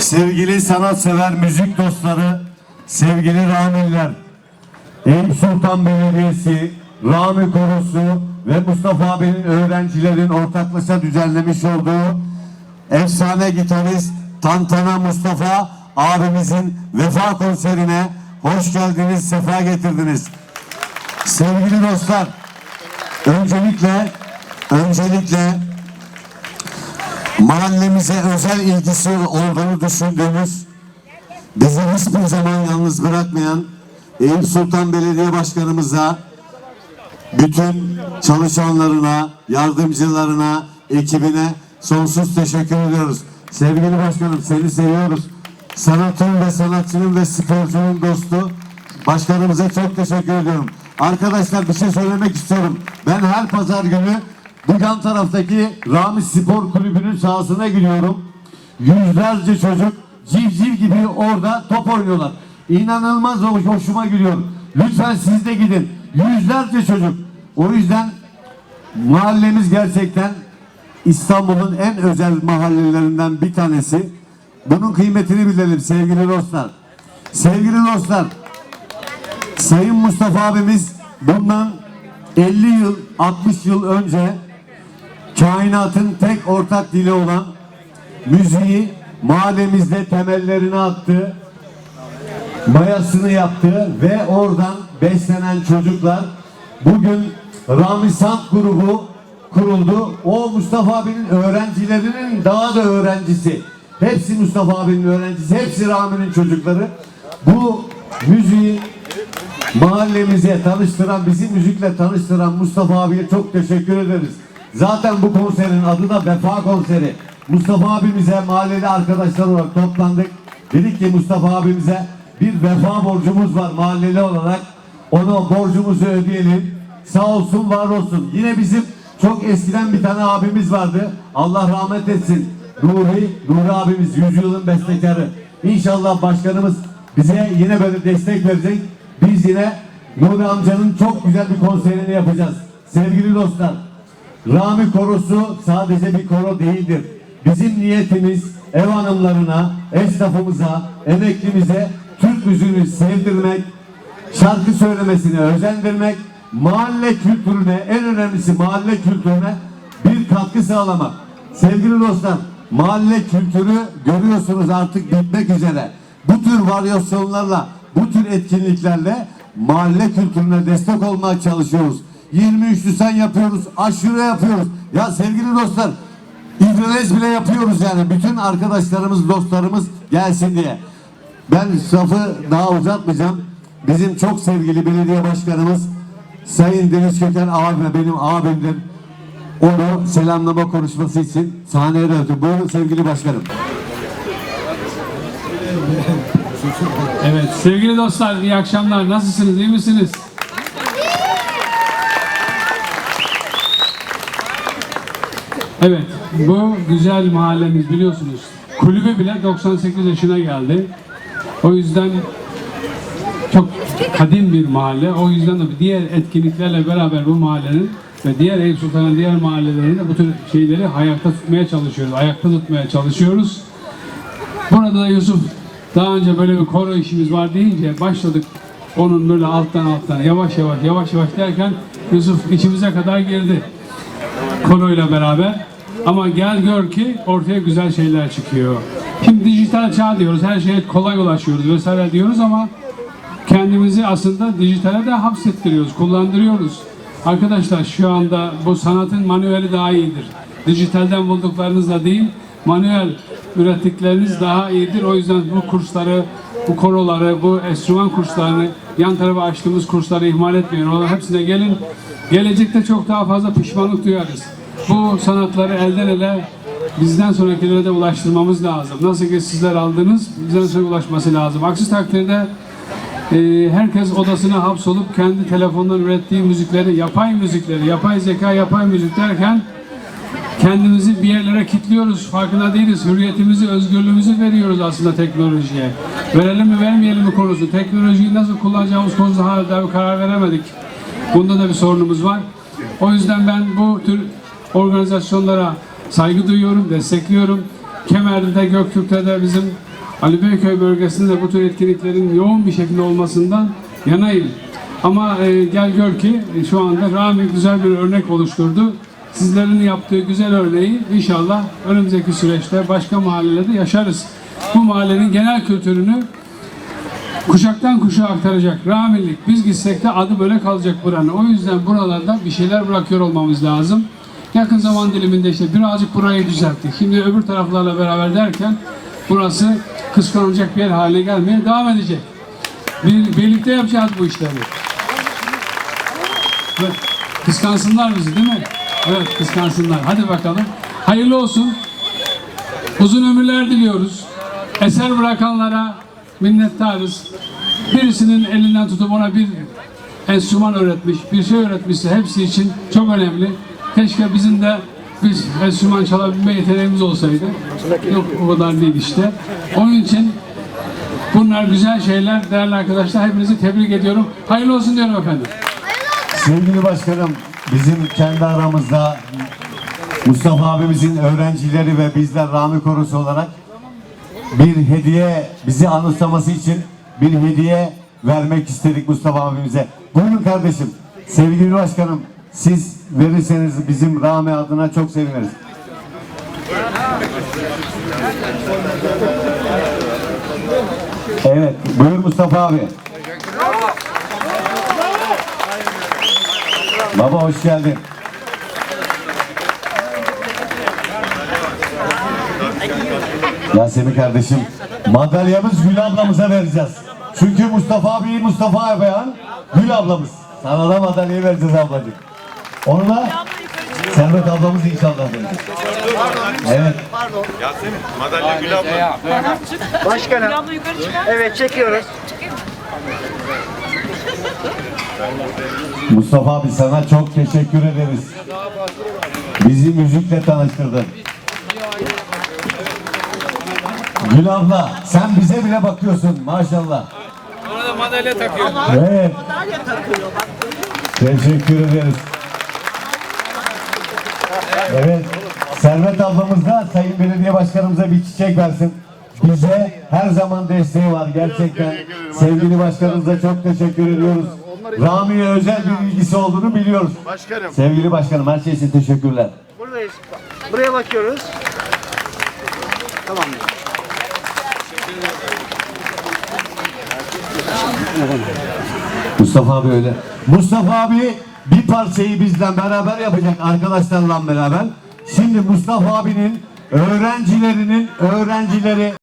Sevgili sanatsever müzik dostları, sevgili Ramiller, Eyüp Sultan Belediyesi, Rami Korosu ve Mustafa abinin öğrencilerin ortaklaşa düzenlemiş olduğu efsane gitarist Tantana Mustafa abimizin vefa konserine hoş geldiniz, sefa getirdiniz. Sevgili dostlar, öncelikle öncelikle mahallemize özel ilgisi olduğunu düşündüğümüz, bizi hiçbir zaman yalnız bırakmayan Eyüp Sultan Belediye Başkanımıza, bütün çalışanlarına, yardımcılarına, ekibine sonsuz teşekkür ediyoruz. Sevgili başkanım seni seviyoruz. Sanatın ve sanatçının ve sporcunun dostu başkanımıza çok teşekkür ediyorum. Arkadaşlar bir şey söylemek istiyorum. Ben her pazar günü yan taraftaki Rami Spor Kulübü'nün sahasına gidiyorum. Yüzlerce çocuk civciv gibi orada top oynuyorlar. İnanılmaz hoş- hoşuma gidiyor. Lütfen siz de gidin. Yüzlerce çocuk. O yüzden mahallemiz gerçekten İstanbul'un en özel mahallelerinden bir tanesi. Bunun kıymetini bilelim sevgili dostlar. Sevgili dostlar, Sayın Mustafa abimiz bundan 50 yıl, 60 yıl önce kainatın tek ortak dili olan müziği mahallemizde temellerini attı, mayasını yaptı ve oradan beslenen çocuklar bugün Rami Sant grubu kuruldu. O Mustafa abinin öğrencilerinin daha da öğrencisi. Hepsi Mustafa abinin öğrencisi, hepsi Rami'nin çocukları. Bu müziği mahallemize tanıştıran, bizi müzikle tanıştıran Mustafa abiye çok teşekkür ederiz. Zaten bu konserin adı da Vefa Konseri. Mustafa abimize mahalleli arkadaşlar olarak toplandık. Dedik ki Mustafa abimize bir vefa borcumuz var mahalleli olarak. Onu borcumuzu ödeyelim. Sağ olsun var olsun. Yine bizim çok eskiden bir tane abimiz vardı. Allah rahmet etsin. Nuri, Nuri abimiz yüzyılın bestekarı. İnşallah başkanımız bize yine böyle destek verecek. Biz yine Nuri amcanın çok güzel bir konserini yapacağız. Sevgili dostlar, Rami Korosu sadece bir koro değildir. Bizim niyetimiz ev hanımlarına, esnafımıza, emeklimize Türk müziğini sevdirmek, şarkı söylemesine özendirmek, mahalle kültürüne, en önemlisi mahalle kültürüne bir katkı sağlamak. Sevgili dostlar, mahalle kültürü görüyorsunuz artık bitmek üzere. Bu tür varyasyonlarla, bu tür etkinliklerle mahalle kültürüne destek olmaya çalışıyoruz. 23 Nisan yapıyoruz, aşure yapıyoruz. Ya sevgili dostlar, İdrines bile yapıyoruz yani. Bütün arkadaşlarımız, dostlarımız gelsin diye. Ben lafı daha uzatmayacağım. Bizim çok sevgili belediye başkanımız Sayın Deniz Köken abime, benim abimdir. Onu selamlama konuşması için sahneye döndüm. Buyurun sevgili başkanım. Evet sevgili dostlar iyi akşamlar. Nasılsınız? iyi misiniz? Evet bu güzel mahallemiz biliyorsunuz. Kulübü bile 98 yaşına geldi. O yüzden çok kadim bir mahalle. O yüzden de diğer etkinliklerle beraber bu mahallenin ve diğer Eyüp Sultan'ın diğer mahallelerinde bu tür şeyleri ayakta tutmaya çalışıyoruz. Ayakta tutmaya çalışıyoruz. Burada da Yusuf daha önce böyle bir koro işimiz var deyince başladık onun böyle alttan alttan yavaş yavaş yavaş yavaş derken Yusuf içimize kadar girdi koroyla beraber. Ama gel gör ki ortaya güzel şeyler çıkıyor. Şimdi dijital çağ diyoruz, her şeye kolay ulaşıyoruz vesaire diyoruz ama kendimizi aslında dijitale de hapsettiriyoruz, kullandırıyoruz. Arkadaşlar şu anda bu sanatın manueli daha iyidir. Dijitalden bulduklarınızla değil, manuel ürettikleriniz daha iyidir. O yüzden bu kursları, bu koroları, bu enstrüman kurslarını, yan tarafa açtığımız kursları ihmal etmeyin. Onların hepsine gelin. Gelecekte çok daha fazla pişmanlık duyarız. Bu sanatları elden ele bizden sonrakilere de ulaştırmamız lazım. Nasıl ki sizler aldınız, bizden sonra ulaşması lazım. Aksi takdirde e, herkes odasına hapsolup kendi telefondan ürettiği müzikleri, yapay müzikleri, yapay zeka, yapay müzik derken kendimizi bir yerlere kilitliyoruz. Farkında değiliz. Hürriyetimizi, özgürlüğümüzü veriyoruz aslında teknolojiye. Verelim mi vermeyelim mi konusu. Teknolojiyi nasıl kullanacağımız konusunda hala bir karar veremedik. Bunda da bir sorunumuz var. O yüzden ben bu tür organizasyonlara saygı duyuyorum, destekliyorum. Kemer'de, Göktürk'te de bizim Ali Beyköy bölgesinde de bu tür etkinliklerin yoğun bir şekilde olmasından yanayım. Ama e, gel gör ki e, şu anda Rami güzel bir örnek oluşturdu. Sizlerin yaptığı güzel örneği inşallah önümüzdeki süreçte başka mahallelerde yaşarız. Bu mahallenin genel kültürünü kuşaktan kuşağa aktaracak Ramilik. Biz gitsek de adı böyle kalacak buranın. O yüzden buralarda bir şeyler bırakıyor olmamız lazım. Yakın zaman diliminde işte birazcık burayı düzelttik. Şimdi öbür taraflarla beraber derken burası kıskanılacak bir yer haline gelmeye devam edecek. Bir, birlikte yapacağız bu işleri. Evet, kıskansınlar bizi değil mi? Evet kıskansınlar. Hadi bakalım. Hayırlı olsun. Uzun ömürler diliyoruz. Eser bırakanlara minnettarız. Birisinin elinden tutup ona bir enstrüman öğretmiş, bir şey öğretmişse hepsi için çok önemli. Keşke bizim de biz enstrüman çalabilme yeteneğimiz olsaydı. Yok o kadar değil işte. Onun için bunlar güzel şeyler değerli arkadaşlar. Hepinizi tebrik ediyorum. Hayırlı olsun diyorum efendim. Sevgili başkanım, bizim kendi aramızda Mustafa abimizin öğrencileri ve bizler Rami Korosu olarak bir hediye bizi anımsaması için bir hediye vermek istedik Mustafa abimize. Buyurun kardeşim. Sevgili başkanım, siz verirseniz bizim Rami adına çok seviniriz. Evet, buyur Mustafa abi. Baba hoş geldin. Yasemin kardeşim, madalyamız Gül ablamıza vereceğiz. Çünkü Mustafa abi Mustafa Abeyan, Gül ablamız. Sana da madalyayı vereceğiz ablacığım. Onu da Servet ablamız inşallah verecek. Evet. Yasemin, madalya Gül abla. Başkanım. Evet çekiyoruz. Mustafa abi sana çok teşekkür ederiz. Bizi müzikle tanıştırdın. Gül abla sen bize bile bakıyorsun maşallah. Ona da madalya takıyor. Evet. Teşekkür ederiz. Evet. Servet ablamız da Sayın Belediye Başkanımıza bir çiçek versin. Bize her zaman desteği var gerçekten. Sevgili başkanımıza çok teşekkür ediyoruz. Rami'ye özel bir ilgisi olduğunu biliyoruz. Başkanım. Sevgili başkanım her şey için teşekkürler. Buradayız. Buraya bakıyoruz. Tamam. Mustafa abi öyle. Mustafa abi bir parçayı bizden beraber yapacak arkadaşlarla beraber. Şimdi Mustafa abinin öğrencilerinin öğrencileri